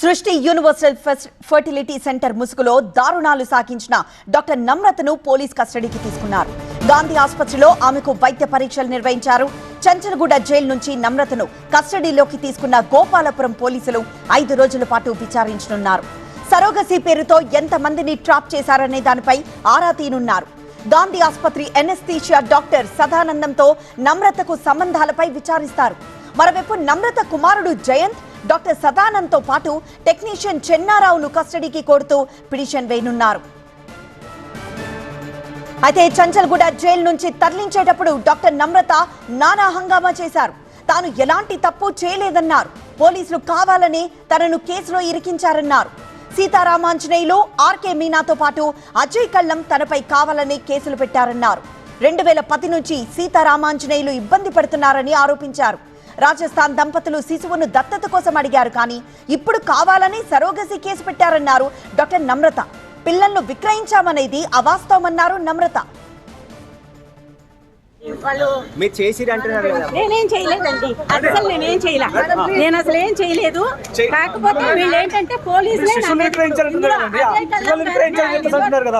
సృష్టి universal fertility centre ముసుగులో దారుణాలు సాగించిన డాక్టర్ నమ్రతను పోలీస్ కస్టడీకి తీసుకున్నారు. గాంధీ ఆసుపత్రిలో ఆమెకు వైద్య పరీక్షలు నిర్వహించారు. చంచలగూడ జైలు నుంచి నమ్రతను కస్టడీలోకి తీసుకున్న గోపాలపురం పోలీసులు ఐదు రోజుల పాటు విచారించనున్నారు. సరోగసి పేరుతో ఎంతమందిని ట్రాప్ చేశారనే దానిపై ఆరా తీనున్నారు. గాంధీ ఆసుపత్రి ఎనెస్థీషియా డాక్టర్ సదానందంతో నమ్రతకు సంబంధాలపై విచారిస్తారు. మరోవైపు నమ్రత కుమారుడు జయంత్ డాక్టర్ సదానంద్తో పాటు టెక్నీషియన్ చెన్నారావును కస్టడీకి కోరుతూ పిటిషన్ వేయనున్నారు. అయితే చంచల్గూడ జైలు నుంచి తరలించేటప్పుడు డాక్టర్ నమ్రత నానా హంగామా చేశారు. తాను ఎలాంటి తప్పు చేయలేదన్నారు. పోలీసులు కావాలని తనను కేసులో ఇరికించారన్నారు. సీతారామాంజనేయులు ఆర్కే మీనాతో పాటు అజయ్ కళ్ళం తనపై కావాలని కేసులు పెట్టారన్నారు. రెండు వేల పది నుంచి సీతారామాంజనేయులు ఇబ్బంది పడుతున్నారని ఆరోపించారు. రాజస్థాన్ దంపతులు శిశువును దత్తత కోసం అడిగారు కానీ ఇప్పుడు కావాలని సరోగసి కేసు పెట్టారన్నారు డాక్టర్ నమ్రత. పిల్లలను విక్రయించామనేది అవాస్తవమన్నారు నమ్రత. మీరు చేసిరు అంటున్నారు కదా. నేనేం చేయలేదండి. అసలు నేనేం చేయలే. నేను అసలు ఏం చేయలేదు. చెయ్- కాకపోతే వీళ్ళు ఏంటంటే పోలీసులే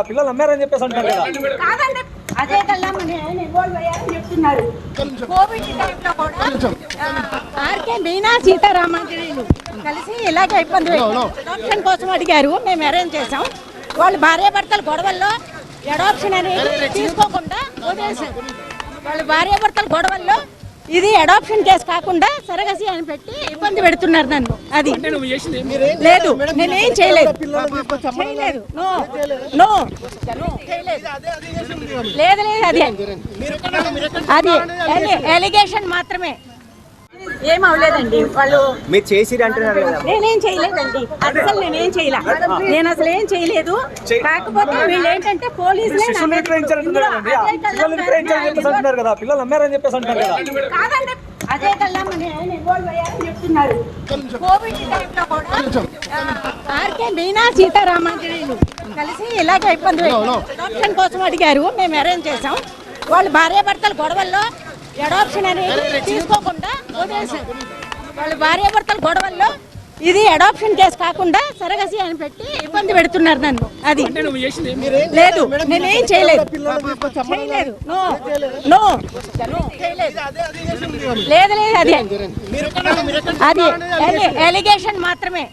పిల్లలు అమ్మారని చెప్పేసి అంటున్నారు కదా. కాదండి అదే కల్లా మన ఆయన ఇన్వాల్వ్ అయ్యారని చెప్తున్నారు. కోవిడ్ టైంలో కూడా ఆ, ఆర్కే మీనా సీతారామాంజనేయులు కలిసి ఇలాగే ఇబ్బంది అడాప్షన్ కోసం అడిగారు. మేము అరేంజ్ చేసాం వాళ్ళు భార్యాభర్తల గొడవల్లో అడాప్షన్ అనేది తీసుకోకుండా వదిలేశారు. వాళ్ళు భార్యాభర్తల గొడవల్లో ఇది అడాప్షన్ కేసు కాకుండా సరగసి అని పెట్టి ఇబ్బంది పెడుతున్నారు నన్ను. అది. లేదు నేనేం చేయలేదు. చేయలేదు. నో నో లేదు లేదు అది అది ఎలిగేషన్ మాత్రమే. ఏం అవ్వలేదండి వాళ్ళు మీరు చేసిరు అంటున్నారు కదా. నేనేం చేయలేదండి. అసలు నేనేం చేయలే. నేను అసలు ఏం చేయలేదు. చెయ్- కాకపోతే వీళ్ళు ఏంటంటే పోలీసులే కదా. పిల్లలు అమ్మారని చెప్పేసి అంటున్నారు కదా. కాదండి. అదే కల్లా మన ఆయన ఇన్వాల్వ్ అయ్యారని చెప్తున్నారు. కోవిడ్ టైంలో కూడా ఆ, ఆర్కే మీనా సీతారామాంజనేయులు కలిసి ఇలాగే ఇబ్బంది కోసం అడిగారు. మేము అరేంజ్ చేసాం వాళ్ళు భార్యాభర్తల గొడవల్లో అడాప్షన్ అనేది తీసుకోకుండా వదిలేశారు. వాళ్ళు భార్యాభర్తల గొడవల్లో ఇది అడాప్షన్ కేసు కాకుండా సరగసి అని పెట్టి ఇబ్బంది పెడుతున్నారు నన్ను. అది. లేదు నేనేం చేయలేదు. చేయలేదు. No no. లేదు లేదు అది. అది ఎలిగేషన్ మాత్రమే.